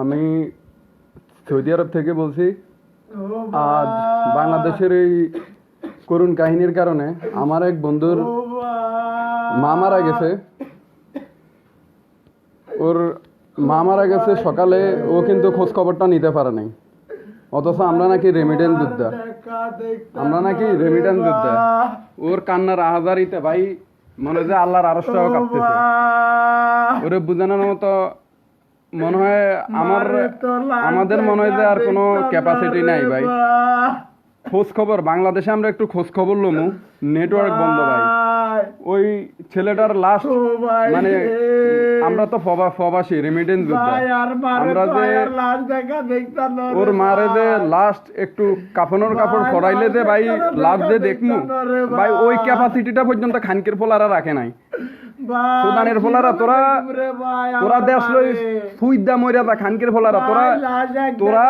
আমি সৌদি আরব থেকে বলছি, আজ বাংলাদেশের এই করুণ কাহিনীর কারণে আমার এক বন্ধুর মা মারা গেছে। ওর মা মারা গেছে সকালে, ও কিন্তু খোঁজ খবরটা নিতে পারে নাই। অথচ আমরা নাকি রেমিডেন্স যোদ্ধা আমরা নাকি রেমিডেন্স যোদ্ধা ওর কান্নার আহাজারিতে, ভাই মনে হয় যে আল্লাহর আরশটাও কাঁপতেছে। ওরে বুঝানোর মতো মনে হয় আমার আমাদের মনে হয় যে আর কোনো ক্যাপাসিটি নাই ভাই। খোঁজ খবর বাংলাদেশে আমরা একটু খোঁজ খবর লমু। নেটওয়ার্ক বন্ধ ভাই। ওই ছেলেটার লাস্ট মানে আমরা তো ফবা ফবাসী রেমিডেন্স আমরা যে ওর মারে যে লাস্ট একটু কাফনের কাপড় ফরাইলে যে ভাই লাস্ট যে দেখমু। ভাই ওই ক্যাপাসিটিটা পর্যন্ত খানকের ফোলারা রাখে নাই। সুদানের ফোলারা তোরা তোরা দেশ লই সুইদা দা খানকের ফোলারা তোরা তোরা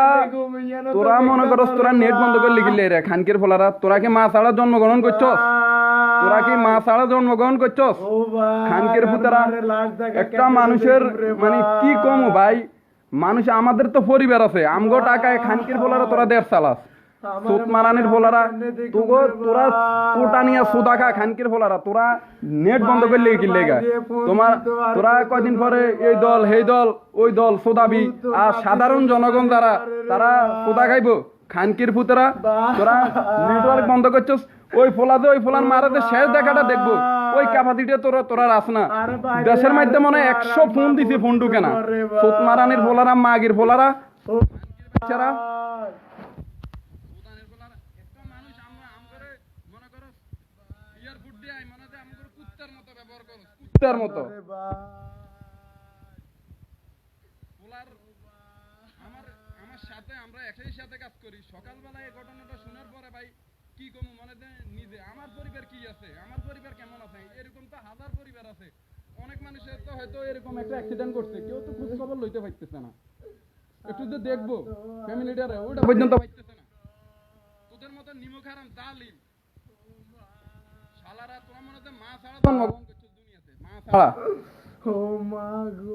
তোরা মনে করস তোরা নেট বন্ধ করে লিখিলে রে খানকের ফোলারা তোরা কি মা ছাড়া জন্মগ্রহণ করছস? তোরা কি মা ছাড়া জন্মগ্রহণ করছস? খানকের পুতারা একটা মানুষের মানে কি কম ভাই? মানুষ আমাদের তো পরিবার আছে। আমগো টাকায় খানকির ফোলারা তোরা দেড় চালাস সুত মারানির ফোলারা তোগো তোরা কোটা নিয়ে সুদা খা খানকির ফোলারা তোরা নেট বন্ধ করলে কি লেগা। তোমার তোরা কয়দিন পরে এই দল সেই দল ওই দল সোদাবি আর সাধারণ জনগণ যারা তারা সোদা খাইবো খানকির পুতরা তোরা নেটওয়ার্ক বন্ধ করছস ওই ফোলাতে ওই ফোলার মারাতে শেষ দেখাটা দেখব। ওই ক্যাপাসিটি তোরা তোরা রাস না। দেশের মধ্যে মনে হয় একশো ফোন দিছে ফোন ঢুকে না। সুত মারানির ফোলারা মাগির ফোলারা বাচ্চারা। মতো সাথে আমরা একই সাথে কাজ করি। সকালবেলা এই ঘটনাটা শোনার পরে ভাই কি কম মনে নিজে আমার পরিবার কি আছে? আমার পরিবার কেমন আছে? এরকম তো হাজার পরিবার আছে। অনেক মানুষের তো হয়তো এরকম একটা অ্যাক্সিডেন্ট করছে। কেউ তো খোঁজ খবর লইতে পারতেছে না। একটু যে দেখব। ফ্যামিলিটারে ওটা পর্যন্ত পাইতেছে না। তোদের মতো নিমক হারাম জালিম। শালারা তোরা মনে হয় মা ছাড়া জন্মগ্রহণ করছিস দুনিয়াতে। মা ছাড়া। ও মা গো।